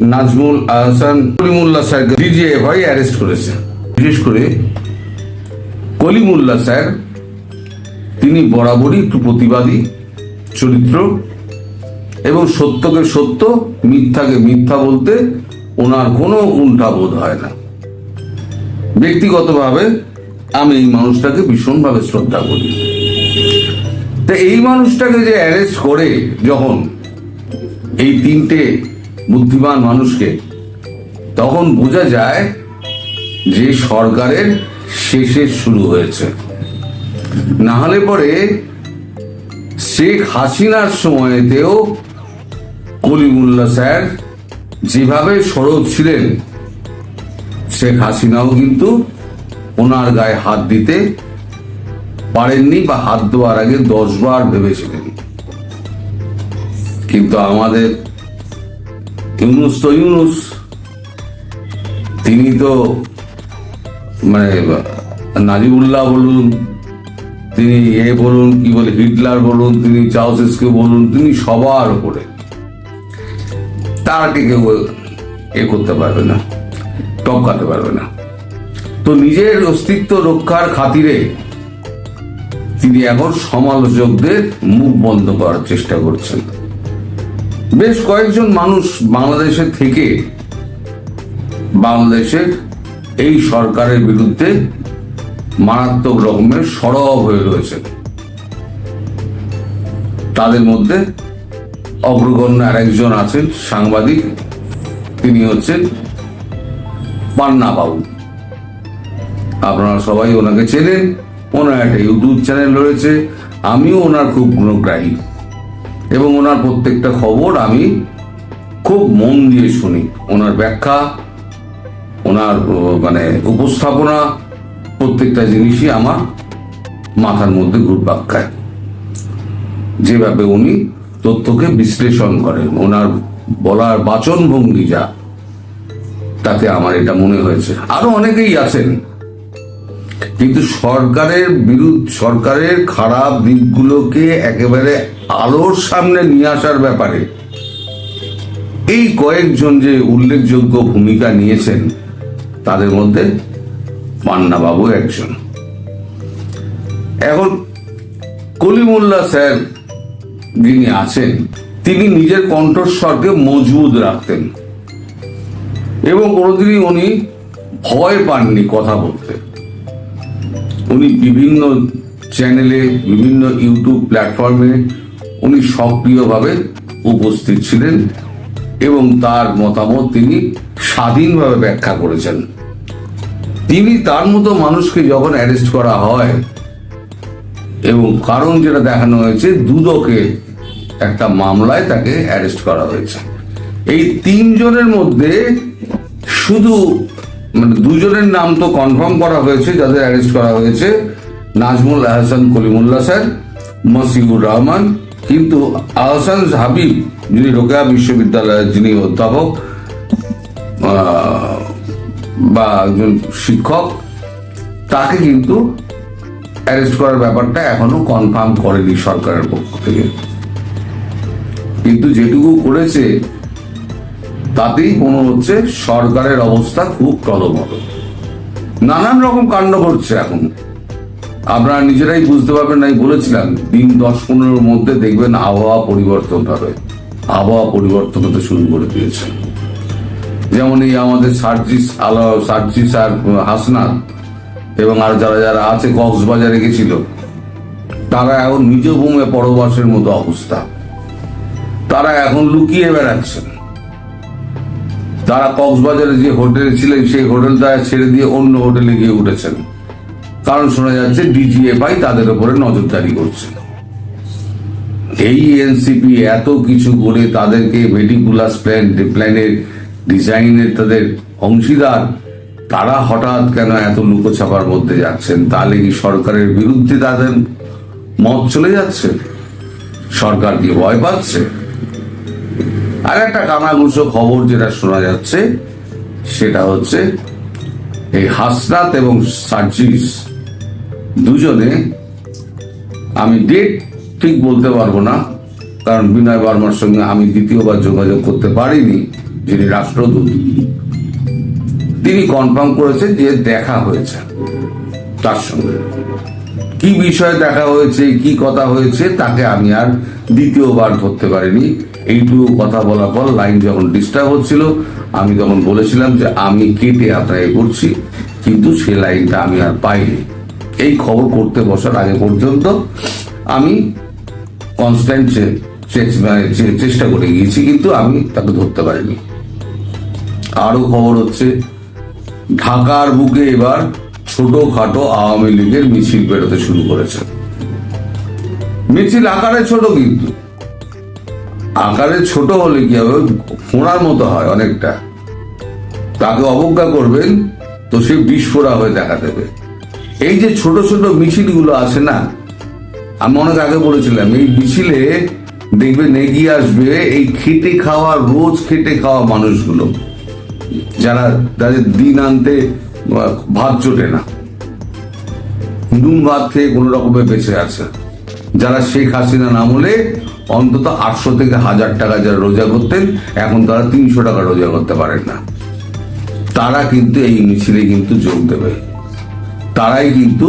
নাজমুল আহসান, কলিমুল্লাহ স্যারকে DGFI arrest করেছে। বিশেষ করে কলিমুল্লাহ স্যার, তিনি বরাবরই একটু প্রতিবাদী চরিত্র এবং সত্যকে সত্য, মিথ্যাকে মিথ্যা বলতে ওনার কোনো কুণ্ঠা বোধ হয় না। ব্যক্তিগতভাবে আমি এই মানুষটাকে ভীষণভাবে শ্রদ্ধা করি। তা এই মানুষটাকে যে অ্যারেস্ট করে যখন এই তিনটে বুদ্ধিমান মানুষকে, তখন বোঝা যায় যে সরকারের শেষে শুরু হয়েছে। না হলে পরে শেখ হাসিনার সময়তেও কলিমুল্লা স্যার যেভাবে সরব ছিলেন, শেখ হাসিনাও কিন্তু ওনার গায়ে হাত দিতে পারেননি বা হাত দেওয়ার আগে দশ বার ভেবেছিলেন। কিন্তু আমাদের ইউনুস তো ইউনুস। তিনি তো মানে নাজিবুল্লাহ বলুন, তিনি এ বলুন, কি বলে, হিটলার বলুন, তিনি চাউসেসকে বলুন, তিনি সবার উপরে। তারাকে কেউ এ করতে পারবে না, টপকাতে পারবে না। তো নিজের অস্তিত্ব রক্ষার খাতিরে তিনি এখন সমালোচকদের মুখ বন্ধ করার চেষ্টা করছেন। বেশ কয়েকজন মানুষ বাংলাদেশে থেকে বাংলাদেশের এই সরকারের বিরুদ্ধে মারাত্মক রকমের সরব হয়ে রয়েছে। তাদের মধ্যে অগ্রগণ্য আরেকজন আছেন, সাংবাদিক। তিনি হচ্ছেন পান্না বাবু। আপনারা সবাই ওনাকে চেনেন। ওনার একটা ইউটিউব চ্যানেল রয়েছে। আমিও ওনার খুব গুণগ্রাহী। এবং ওনার প্রত্যেকটা খবর আমি খুব মন দিয়ে শুনি। ওনার ব্যাখ্যা, ওনার মানে উপস্থাপনা প্রত্যেকটা জিনিসই আমার মাথার মধ্যে ঘুরপাক খায়। যেভাবে উনি তথ্যকে বিশ্লেষণ করেন, ওনার বলার বাচন ভঙ্গি যা, তাতে আমার এটা মনে হয়েছে। আরও অনেকেই আছেন, কিন্তু সরকারের বিরুদ্ধ, সরকারের খারাপ দিকগুলোকে একেবারে আলোর সামনে নিয়ে আসার ব্যাপারে। এই কয়েকজন যে উল্লেখযোগ্য ভূমিকা নিয়েছেন, তাদের মধ্যে পান্না বাবু একজন। এখন কলিমুল্লাহ স্যার যিনি আছেন, তিনি নিজের কণ্ঠস্বরকে মজবুত রাখতেন এবং কোনোদিনই উনি ভয় পাননি কথা বলতে। উনি বিভিন্ন চ্যানেলে, বিভিন্ন ইউটিউব প্ল্যাটফর্মে উনি সক্রিয়ভাবে উপস্থিত ছিলেন এবং তার মতামত তিনি স্বাধীনভাবে ব্যাখ্যা করেছেন। তিনি তার মতো মানুষকে যখন অ্যারেস্ট করা হয় এবং কারণ যেটা দেখানো হয়েছে দুদকের একটা মামলায় তাকে অ্যারেস্ট করা হয়েছে। এই তিনজনের মধ্যে শুধু মানে দুজনের নাম তো কনফার্ম করা হয়েছে, যাদের অ্যারেস্ট করা হয়েছে, নাজমুল আহসান কলিমুল্লাহ স্যার মসিউর রহমান কিন্তু আহসান হাবিব, যিনি রোকেয়া বিশ্ববিদ্যালয়ের যিনি অধ্যাপক বা একজন শিক্ষক, তাকে কিন্তু অ্যারেস্ট করার ব্যাপারটা এখনও কনফার্ম করেনি সরকারের পক্ষ থেকে। কিন্তু যেটুকু করেছে, তাতেই মনে হচ্ছে সরকারের অবস্থা খুব টলমল। নানান রকম কাণ্ড ঘটছে এখন। আপনারা নিজেরাই বুঝতে পারবেন আমি বলেছিলাম, দিন দশ পনেরোর মধ্যে দেখবেন আবহাওয়া পরিবর্তন হবে। আবহাওয়া পরিবর্তন হতে শুরু করে দিয়েছে। যেমন এই আমাদের সার্জিস আলো, সার্জিস আর হাসনাত এবং আর যারা যারা আছে, কক্সবাজারে গেছিল, তারা এখন নিজ ভূমে পরবাসের মতো অবস্থা। তারা এখন লুকিয়ে বেড়াচ্ছেন তারা কক্সবাজারে যে হোটেলে ছিলেন, সেই হোটেলটা ছেড়ে দিয়ে অন্য হোটেলে গিয়ে উঠেছেন। কারণ শোনা যাচ্ছে ডিজিএফআই তাদের উপরে নজরদারি করছে। এই এনসিপি এত কিছু বলে তাদেরকে মেডিকুলাস প্ল্যান, প্ল্যানের ডিজাইনের তাদের অংশীদার, তারা হঠাৎ কেন এত লুকোছাপার মধ্যে যাচ্ছেন? তাহলে কি সরকারের বিরুদ্ধে তাদের মত চলে যাচ্ছে? সরকার কি ভয় পাচ্ছে? আর একটা কানাঘুষো খবর যেটা শোনা যাচ্ছে, সেটা হচ্ছে এই হাসনাত এবং সার্জিস দুজনে আমি ডেট ঠিক বলতে পারব না, কারণ বিনয় বর্মার সঙ্গে আমি দ্বিতীয়বার যোগাযোগ করতে পারিনি, যিনি রাষ্ট্রদূত। তিনি কনফার্ম করেছেন যে দেখা হয়েছে তার সঙ্গে। কি বিষয়ে দেখা হয়েছে, কি কথা হয়েছে, তাকে আমি আর দ্বিতীয়বার ধরতে পারিনি। এইটুকু কথা বলার পর লাইন যখন ডিস্টার্ব হচ্ছিল, আমি তখন বলেছিলাম যে আমি কেটে আপনাকে করছি কিন্তু সে লাইনটা আমি আর পাইনি। এই খবর করতে বসার আগে পর্যন্ত আমি কনস্ট্যান্ট চেষ্টা করে গিয়েছি, কিন্তু আমি তাকে ধরতে পারিনি। আরও খবর হচ্ছে, ঢাকার বুকে এবার ছোটখাটো আওয়ামী লীগের মিছিল বেরোতে শুরু করেছে। মিছিল আকারে ছোট কিন্তু। আকারে ছোট হলে কি হবে? ফোঁড়ার মতো হয় অনেকটা। তাকে অবজ্ঞা করবেন, তো সে বিস্ফোরা হয়ে দেখা দেবে। এই যে ছোট ছোট মিছিলগুলো আছে না, আমি অনেক আগে বলেছিলাম, এই মিছিলে দেখবেন এগিয়ে আসবে এই খেটে খাওয়া, রোজ খেটে খাওয়া মানুষগুলো, যারা তাদের দিন আনতে ভাত জোটে না। নুন ভাত খেয়ে কোনো রকমে বেঁচে আছে। যারা শেখ হাসিনা নামলে অন্তত আটশো থেকে হাজার টাকা যারা রোজা করতেন, এখন তারা তিনশো টাকা রোজা করতে পারেন না। তারা কিন্তু এই মিছিলে কিন্তু যোগ দেবে। তারাই কিন্তু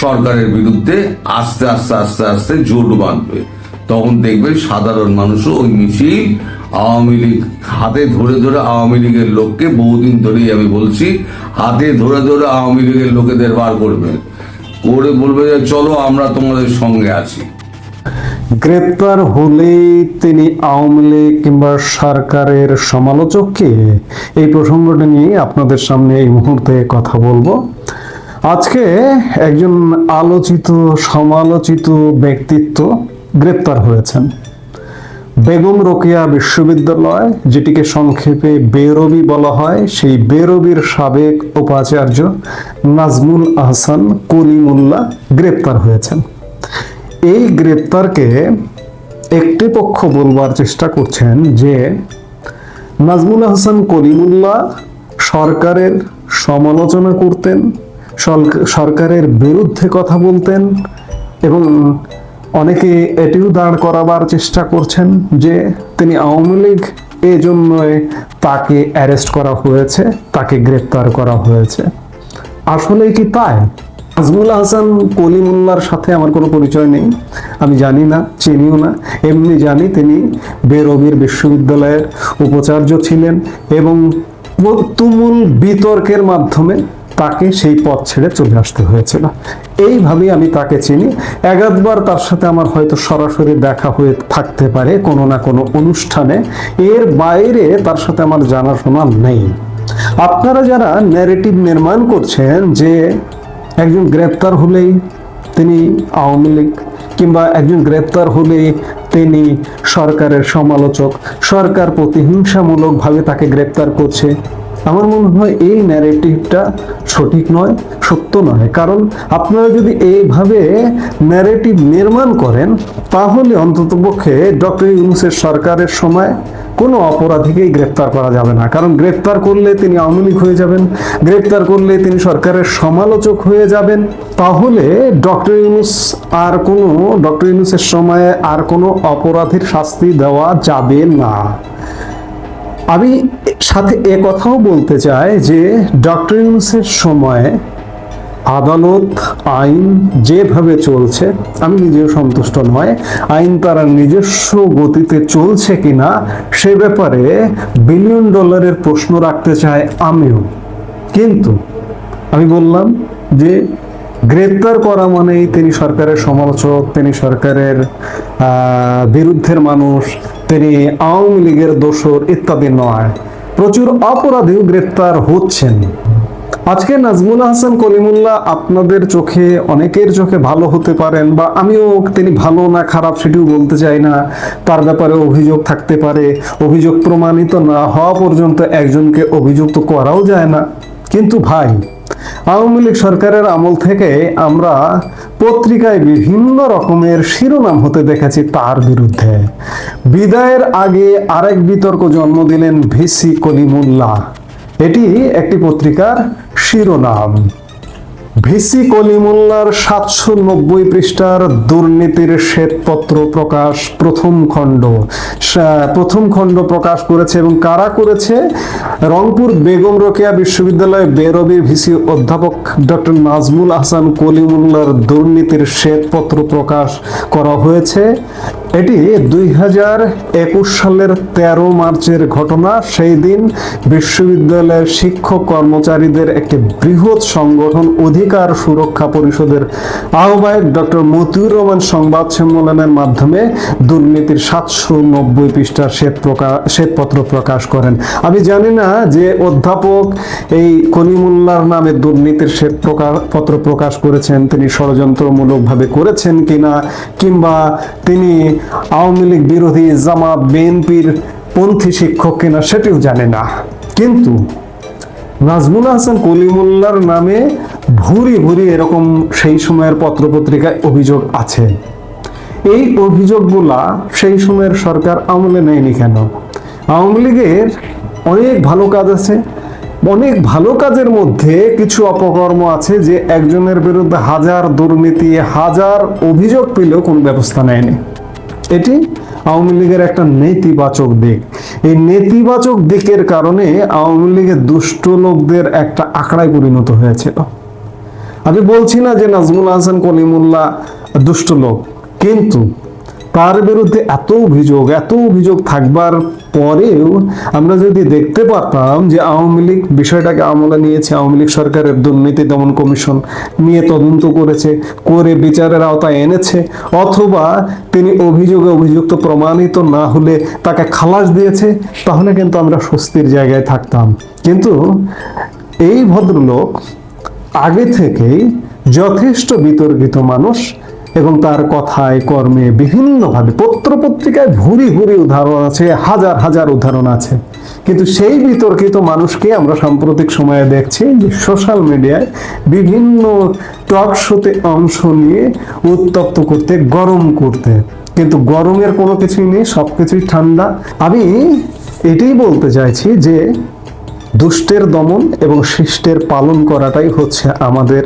সরকারের বিরুদ্ধে আস্তে আস্তে আস্তে আস্তে জোট বাঁধবে। তখন দেখবেন সাধারণ মানুষও ওই মিছিল আওয়ামী লীগ হাতে ধরে ধরে আওয়ামী লীগের লোককে বহুদিন ধরেই আমি বলছি, হাতে ধরে ধরে আওয়ামী লীগের লোকেদের বার করবেন। করে বলবে যে, চলো, আমরা তোমাদের সঙ্গে আছি। গ্রেপ্তার হলেই তিনি আওয়ামী লীগ কিংবা সরকারের সমালোচককে এই প্রসঙ্গটা নিয়ে আপনাদের সামনে এই মুহূর্তে কথা বলব। আজকে একজন আলোচিত, সমালোচিত ব্যক্তিত্ব গ্রেপ্তার হয়েছেন। বেগম রোকেয়া বিশ্ববিদ্যালয়, যেটিকে সংক্ষেপে বেরবি বলা হয়, সেই বেরবির সাবেক উপাচার্য নাজমুল আহসান কলিমুল্লাহ গ্রেপ্তার হয়েছেন। এই গ্রেপ্তারকে একটি পক্ষ বলবার চেষ্টা করছেন যে, নাজমুল আহসান করিমুল্লাহ সরকারের সমালোচনা করতেন সরকারের বিরুদ্ধে কথা বলতেন এবং অনেকে এটিও দাঁড় করাবার চেষ্টা করছেন যে তিনি আওয়ামী লীগ এই জন্যই তাকে অ্যারেস্ট করা হয়েছে, তাকে গ্রেপ্তার করা হয়েছে। আসলে কি তাই? আজমুল হাসান কলিমুল্লার সাথে আমার কোনো পরিচয় নেই, আমি জানি না, চিনিও না। এমনি জানি তিনি বেরবির বিশ্ববিদ্যালয়ের উপাচার্য ছিলেন এবং তুমুল বিতর্কের মাধ্যমে তাকে সেই পথ ছেড়ে চলে আসতে হয়েছিল। এইভাবেই আমি তাকে চিনি। একাধবার তার সাথে আমার হয়তো সরাসরি দেখা হয়ে থাকতে পারে কোনো না কোনো অনুষ্ঠানে। এর বাইরে তার সাথে আমার জানাশোনা নেই। আপনারা যারা ন্যারেটিভ নির্মাণ করছেন যে একজন গ্রেপ্তার হলেই তিনি আওয়ামী লীগ কিংবা একজন গ্রেপ্তার হলেই তিনি সরকারের সমালোচক, সরকার প্রতিহিংসামূলকভাবে তাকে গ্রেপ্তার করছে আমার মনে হয় এই ন্যারেটিভটা সঠিক নয়, সত্য নয়। কারণ আপনারা যদি এইভাবে ন্যারেটিভ নির্মাণ করেন, তাহলে অন্ততপক্ষে ডক্টর ইউনুসের সরকারের সময় কোনো অপরাধীকেই গ্রেপ্তার করা যাবে না। কারণ গ্রেপ্তার করলে তিনি আওয়ামী লীগ হয়ে যাবেন, গ্রেপ্তার করলে তিনি সরকারের সমালোচক হয়ে যাবেন। তাহলে ডক্টর ইউনুস আর কোনো, ডক্টর ইউনুসের সময়ে আর কোনো অপরাধীর শাস্তি দেওয়া যাবে না। আমি সাথে এ কথাও বলতে চাই যে ডক্টর ইউনুসের সময় আদালত, আইন যেভাবে চলছে, আমি নিজেও সন্তুষ্ট নয়, আইন তারা নিজস্ব গতিতে চলছে কিনা সে ব্যাপারে বিলিয়ন ডলারের প্রশ্ন রাখতে চায় আমিও। কিন্তু আমি বললাম যে গ্রেপ্তার করা মানেই তিনি সরকারের সমালোচক, তিনি সরকারের বিরুদ্ধের মানুষ তিনি আওয়ামী লীগের দোসর ইত্যাদি নয়। প্রচুর অপরাধীও গ্রেপ্তার হচ্ছেন। আজকে নাজমুল হাসান কলিমুল্লাহ আপনাদের চোখে, অনেকের চোখে ভালো হতে পারেন বা আমিও তিনি ভালো না খারাপ সেটিও বলতে চাই না। তার ব্যাপারে অভিযোগ থাকতে পারে। অভিযোগ প্রমাণিত না হওয়া পর্যন্ত একজনকে অভিযুক্ত করাও যায় না। কিন্তু ভাই, আওয়ামী লীগ সরকারের আমল থেকে আমরা পত্রিকায় বিভিন্ন রকমের শিরোনাম হতে দেখেছি তার বিরুদ্ধে। বিদায়ের আগে আরেক বিতর্ক জন্ম দিলেন ভিসি কলিমুল্লাহ। এটি একটি পত্রিকার শিরোনাম। ভিসি কলিমুল্লার সাতশো নব্বই পৃষ্ঠার দুর্নীতির শ্বেতপত্র প্রকাশ প্রথম খণ্ড। প্রথম খণ্ড প্রকাশ করেছে এবং কারা করেছে? রংপুর বেগম রোকেয়া বিশ্ববিদ্যালয়ে বেরবির ভিসি অধ্যাপক ডক্টর নাজমুল আহসান কলিমুল্লার দুর্নীতির শ্বেতপত্র প্রকাশ করা হয়েছে। এটি দুই হাজার একুশ সালের তেরো মার্চের ঘটনা। সেই দিন বিশ্ববিদ্যালয়ের শিক্ষক কর্মচারীদের একটি বৃহৎ সংগঠন অধিকার সুরক্ষা পরিষদের আহ্বায়ক ডক্টর মতিউর রহমান সংবাদ সম্মেলনের মাধ্যমে দুর্নীতির সাতশো নব্বই পৃষ্ঠার শ্বেত প্রকাশ শ্বেতপত্র প্রকাশ করেন। আমি জানি না যে অধ্যাপক এই কলিমুল্লার নামে দুর্নীতির শ্বেত পত্র প্রকাশ করেছেন। তিনি ষড়যন্ত্রমূলকভাবে করেছেন কিনা, কিংবা তিনি আওয়ামী লীগ বিরোধী জামাত বিএনপির পন্থী শিক্ষক কিনা সেটিও জানে না। কিন্তু নাজমুল হাসান কলিমুল্লার নামে ভুরি ভুরি এরকম সেই সময়ের পত্রপত্রিকায় অভিযোগ আছে। এই অভিযোগগুলা সেই সময়ের সরকার আমলে নেয়নি কেন? আওয়ামী লীগের অনেক ভালো কাজ আছে, অনেক ভালো কাজের মধ্যে কিছু অপকর্ম আছে যে একজনের বিরুদ্ধে হাজার দুর্নীতি, হাজার অভিযোগ পেলেও কোনো ব্যবস্থা নেয়নি। এটি আওয়ামী লীগের একটা নেতিবাচক দিক। এই নেতিবাচক দিকের কারণে আওয়ামী লীগের দুষ্ট লোকদের একটা আঁকড়ায় পরিণত হয়েছিল। আমি বলছি না যে নাজমুল হাসান, কলিমুল্লাহ দুষ্ট লোক, কিন্তু তার বিরুদ্ধে এত অভিযোগ এত অভিযোগ থাকবার পরেও আমরা যদি দেখতে পারতাম যে আওয়ামী লীগ বিষয়টাকে আমলে নিয়েছে, আওয়ামী লীগ সরকারের দুর্নীতি দমন কমিশন নিয়ে তদন্ত করেছে, করে বিচারের আওতায় এনেছে, অথবা তিনি অভিযোগে অভিযুক্ত প্রমাণিত না হলে তাকে খালাস দিয়েছে, তাহলে কিন্তু আমরা স্বস্তির জায়গায় থাকতাম। কিন্তু এই ভদ্রলোক আগে থেকেই যথেষ্ট বিতর্কিত মানুষ এবং তার কথায়, কর্মে বিভিন্নভাবে পত্র পত্রিকায় ভুরি ভুরি উদাহরণ আছে, হাজার হাজার উদাহরণ আছে। কিন্তু সেই বিতর্কিত মানুষকে আমরা সাম্প্রতিক সময়ে দেখছি যে সোশ্যাল মিডিয়ায় বিভিন্ন টক শোতে অংশ নিয়ে উত্তপ্ত করতে, গরম করতে। কিন্তু গরমের কোনো কিছুই নেই, সবকিছুই ঠান্ডা। আমি এটাই বলতে চাইছি যে দুষ্টের দমন এবং শিষ্টের পালন করাটাই হচ্ছে আমাদের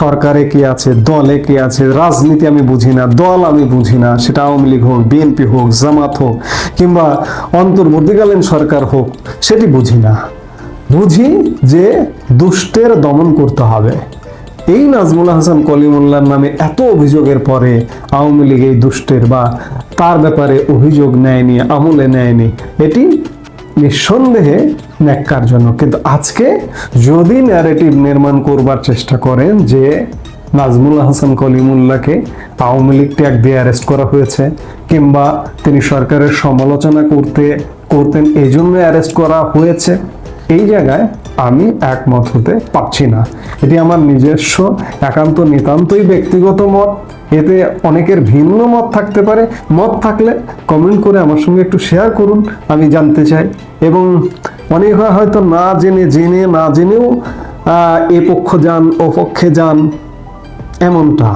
সরকারে কি আছে, দলে কি আছে, রাজনীতি আমি বুঝি না, দল আমি বুঝি না, সেটা আওয়ামী লীগ হোক, বিএনপি হোক, জামাত হোক, কিংবা অন্তর্বর্তীকালীন সরকার হোক, সেটি বুঝি না। বুঝি যে দুষ্টের দমন করতে হবে। এই নাজমুল হাসান কলিমুল্লার নামে এত অভিযোগের পরে আওয়ামী লীগ এই দুষ্টের বা তার ব্যাপারে অভিযোগ নেয়নি, আমলে নেয়নি, এটি নিঃসন্দেহে ন্যাক্কারজনক। কিন্তু আজকে যদি ন্যারেটিভ নির্মাণ করবার চেষ্টা করেন যে নাজমুল হাসান কলিমুল্লাহকে আওয়ামী লীগ ট্যাগ দিয়ে অ্যারেস্ট করা হয়েছে, কিংবা তিনি সরকারের সমালোচনা করতে, করতেন এই জন্য অ্যারেস্ট করা হয়েছে, এই জায়গায় আমি একমত হতে পারছি না। এটি আমার নিজস্ব, একান্ত, নিতান্তই ব্যক্তিগত মত। এতে অনেকের ভিন্ন মত থাকতে পারে। মত থাকলে কমেন্ট করে আমার সঙ্গে একটু শেয়ার করুন, আমি জানতে চাই। এবং অনেক হয়তো না জেনে জেনে, না জেনেও এ পক্ষ যান, ও পক্ষে যান, এমনটা।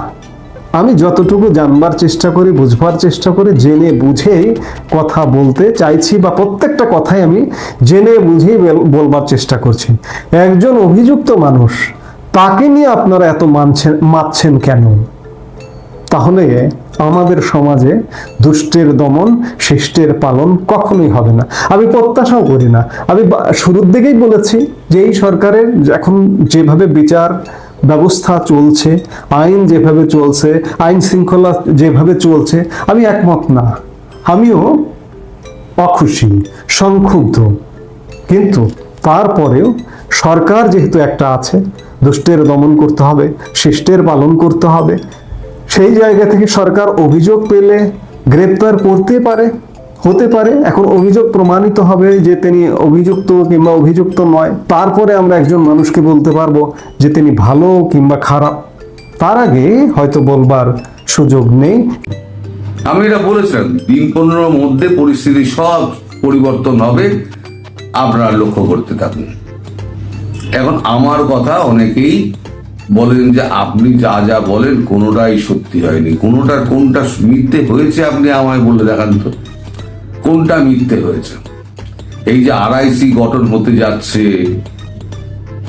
আমি যতটুকু জানবার চেষ্টা করি, বুঝবার চেষ্টা করি, জেনে বুঝেই কথা বলতে চাইছি বা প্রত্যেকটা কথাই আমি জেনে বুঝেই বেল- বলবার চেষ্টা করছি। একজন অভিযুক্ত মানুষ, তাকে নিয়ে আপনারা এত মানছেন মাতছেন কেন? তাহলে আমাদের সমাজে দুষ্টের দমন শিষ্টের পালন কখনোই হবে না। আমি প্রত্যাশাও করি না। আমি শুরুর দিকেই বলেছি যে এই সরকারের এখন যেভাবে বিচার ব্যবস্থা চলছে, আইন যেভাবে চলছে, আইন শৃঙ্খলা যেভাবে চলছে, আমি একমত না। আমিও অখুশি, সংক্ষুব্ধ। কিন্তু তারপরেও সরকার যেহেতু একটা আছে, দুষ্টের দমন করতে হবে শিষ্টের পালন করতে হবে সেই জায়গা থেকে সরকার অভিযোগ পেলে গ্রেপ্তার করতে পারে, হতে পারে। এখন অভিযোগ প্রমাণিত হবে যে তিনি অভিযুক্ত কিংবা অভিযুক্ত নয়। তারপরে আমরা একজন মানুষকে বলতে পারব যে তিনি ভালো কিংবা খারাপ। তার আগে হয়তো বলবার সুযোগ নেই। আমি এটা বলেছিলাম দিন পনেরোর মধ্যে পরিস্থিতি সব পরিবর্তন হবে। আপনারা লক্ষ্য করতে থাকুন। এখন আমার কথা অনেকেই বলেন যে আপনি যা যা বলেন, কোনোটাই সত্যি হয়নি। কোনোটার কোনটা মিথ্যে হয়েছে আপনি আমায় বলে দেখান তো। কোনটা মিথ্যে হয়েছে? এই যে আরআইসি গঠন হতে যাচ্ছে,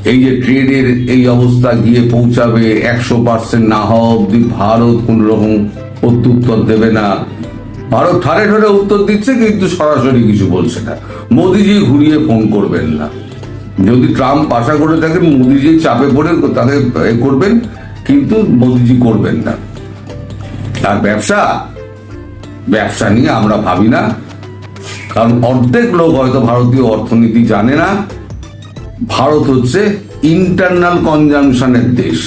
এই যে ট্রেডের এই অবস্থা গিয়ে পৌঁছাবে, একশো পার্সেন্ট না হওয়া অব্দি ভারত কোন রকম প্রত্যুত্তর দেবে না। ভারত ঠারে ঠারে উত্তর দিচ্ছে, কিন্তু সরাসরি কিছু বলছে না। মোদিজি ঘুরিয়ে ফোন করবেন না। যদি ট্রাম্প আশা করে থাকেন মোদিজি চাপে পড়ে এ করবেন, কিন্তু মোদিজি করবেন না। আর ব্যবসা ব্যবসা নিয়ে আমরা ভাবি না। কারণ অর্ধেক লোক হয়তো ভারতীয় অর্থনীতি জানে না। ভারত হচ্ছে ইন্টারনাল কনজামশনের দেশ।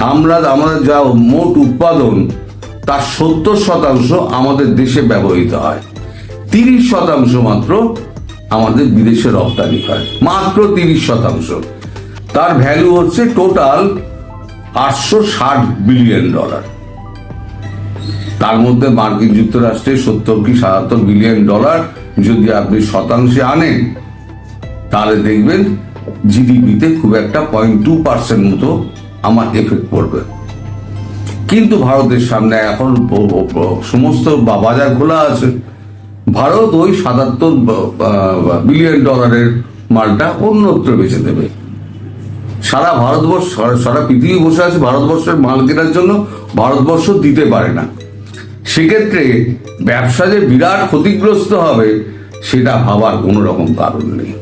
আমরা, আমাদের যা মোট উৎপাদন, তার সত্তর শতাংশ আমাদের দেশে ব্যবহৃত হয়। তিরিশ শতাংশ মাত্র আমাদের বিদেশে রপ্তানি হয়। মাত্র তিরিশ শতাংশ। তার ভ্যালু হচ্ছে টোটাল আটশো ষাট বিলিয়ন ডলার তার মধ্যে মার্কিন যুক্তরাষ্ট্রে সত্তর কি সাতাত্তর বিলিয়ন ডলার যদি আপনি শতাংশে আনেন, তাহলে দেখবেন জিডিপিতে খুব একটা পয়েন্ট টু পার্সেন্ট মতো আমার এফেক্ট পড়বে। কিন্তু ভারতের সামনে এখন সমস্ত বাজার খোলা আছে। ভারত ওই সাতাত্তর বিলিয়ন ডলারের মালটা অন্যত্র বেছে দেবে। সারা ভারতবর্ষ সারা- পৃথিবী বসে আছে ভারতবর্ষের মাল কেনার জন্য, ভারতবর্ষ দিতে পারে না। সেক্ষেত্রে ব্যবসা যে বিরাট ক্ষতিগ্রস্ত হবে, সেটা ভাবার কোনো রকম কারণ নেই।